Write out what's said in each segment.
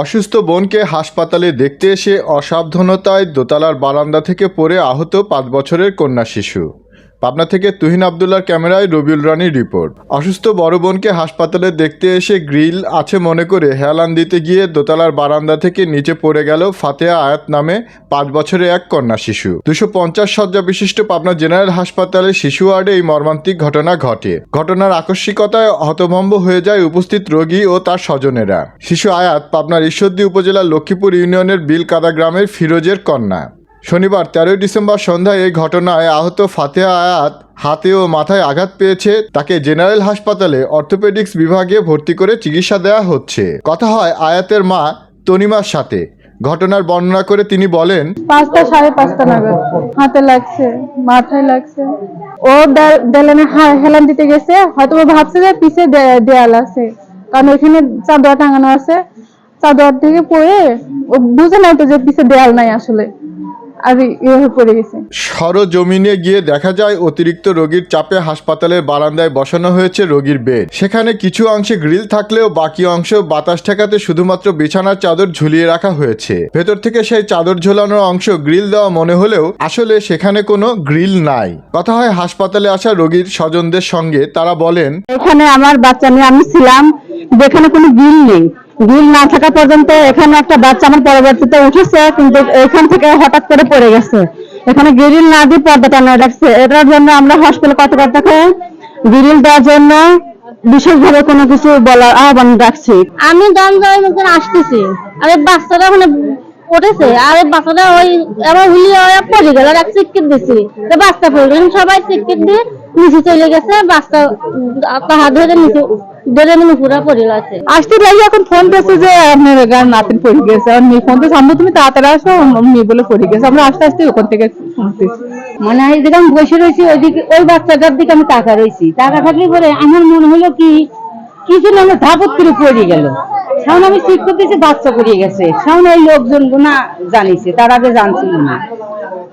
অসুস্থ বোনকে হাসপাতালে দেখতে এসে অসাবধানতায় দোতলার বারান্দা থেকে পড়ে আহত পাঁচ বছরের কন্যা শিশু। পাবনা থেকে তুহিন আবদুল্লার ক্যামেরায় রবিউল রানীর রিপোর্ট। অসুস্থ বড় বোনকে হাসপাতালে দেখতে এসে গ্রিল আছে মনে করে হেয়ালান দিতে গিয়ে দোতলার বারান্দা থেকে নিচে পড়ে গেল ফাতেহা আয়াত নামে পাঁচ বছরের এক কন্যা শিশু। দুশো পঞ্চাশ শয্যা বিশিষ্ট পাবনা জেনারেল হাসপাতালে শিশু ওয়ার্ডে এই মর্মান্তিক ঘটনা ঘটে। ঘটনার আকস্মিকতায় হতভম্ব হয়ে যায় উপস্থিত রোগী ও তার স্বজনেরা। শিশু আয়াত পাবনার ঈশ্বরদী উপজেলার লক্ষ্মীপুর ইউনিয়নের বিলকাদা গ্রামের ফিরোজের কন্যা। শনিবার তেরোই ডিসেম্বর সন্ধ্যায় এই ঘটনায় আহত ফাতেহা আয়াত হাতে ও মাথায় আঘাত পেয়েছে। তাকে জেনারেল হাসপাতালে অর্থোপেডিক্স বিভাগে ভর্তি করে চিকিৎসা দেওয়া হচ্ছে। কথা হয় আয়াতের মা তনিমার সাথে। ঘটনার বর্ণনা করে তিনি বলেন, পাঁচটা সাড়ে পাঁচটা নাগাদ হাতে লাগছে, মাথায় লাগছে। ও দেলানে হেলান দিতে গেছে হয়তো ভাবছে যে পিছে দেয়াল আছে। কারণ ওইখানে চাদর টাঙানো আছে। চাদর থেকে পড়ে ও বুঝে নাই তো যে পিছে দেয়াল নাই আসলে। আর এভাবে পড়ে গেছে। সরজমিনে গিয়ে দেখা যায় অতিরিক্ত রোগীর চাপে হাসপাতালের বারান্দায় বসানো হয়েছে রোগীর বেড। সেখানে কিছু অংশে গ্রিল থাকলেও বাকি অংশ বাতাস ঠেকাতে শুধুমাত্র বিছানার চাদর ঝুলিয়ে রাখা হয়েছে। ভেতর থেকে সেই চাদর ঝোলানোর অংশ গ্রিল দেওয়া মনে হলেও আসলে সেখানে কোনো গ্রিল নাই। কথা হয় হাসপাতালে আসা রোগীর স্বজনদের সঙ্গে তারা বলেন এখানে আমার বাচ্চা নিয়ে আমি ছিলাম যেখানে কোনো গ্রিল নেই। গ্রিল না থাকা পর্যন্ত এখানে একটা বাচ্চা আমার পরবর্তীতে উঠেছে, কিন্তু এখান থেকে হঠাৎ করে পড়ে গেছে। এখানে গ্রিল না দিয়ে পর্দা টানা রাখছে। এটার জন্য আমরা হসপিটাল কর্তৃপক্ষকে গ্রিল দেওয়ার জন্য বিশেষভাবে কোনো কিছু বলার আহ্বান রাখছি। আমি দমদমের মতন আসতেছি। আরে বাচ্চাটা ওখানে উঠেছে। আরে বাচ্চাটা ওই এবার হুলিয়ে পড়ে গেল, আর এক চিকিৎ দিছি। বাচ্চা পড়ে গেল সবাই চিকিৎ দিয়ে নিচে চলে গেছে। বাচ্চা হাত ধরে নিচে ধরে মানে পুরা পড়ে আছে। আসতে লাগি এখন ফোন করছে যে আপনার গান নাতিন পড়ে গেছে। আর মেয়ে ফোন তো সামনে তুমি তাড়াতাড়ি আসো মেয়ে বলে পড়ে গেছে। আমরা আস্তে আস্তে ওখান থেকে শুনতেছি মানে এই আমি বসে রয়েছি ওইদিকে ওই বাচ্চাটার দিকে আমি টাকা রয়েছি। টাকা থাকলে পরে আমার মনে হলো কি কিছু না ধাপত করে পড়ে গেল। সামনে আমি ঠিক করতেছি বাচ্চা পড়ে গেছে। সামনে ওই লোকজন গুনা জানিছে তার আগে জানছিল না।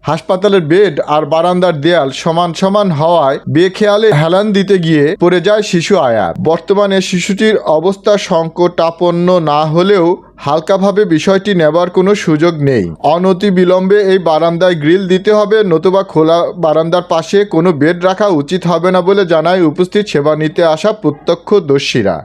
হাসপাতালের বেড আর বারান্দার দেয়াল সমান সমান হওয়ায় বেখেয়ালে হেলান দিতে গিয়ে পড়ে যায় শিশু আয়াত বর্তমানে শিশুটির অবস্থা সংকটাপন্ন না হলেও হালকাভাবে বিষয়টি নেবার কোনো সুযোগ নেই। অনতি বিলম্বে এই বারান্দায় গ্রিল দিতে হবে নতুবা খোলা বারান্দার পাশে কোনো বেড রাখা উচিত হবে না বলে জানায় উপস্থিত সেবা নিতে আসা প্রত্যক্ষদর্শীরা।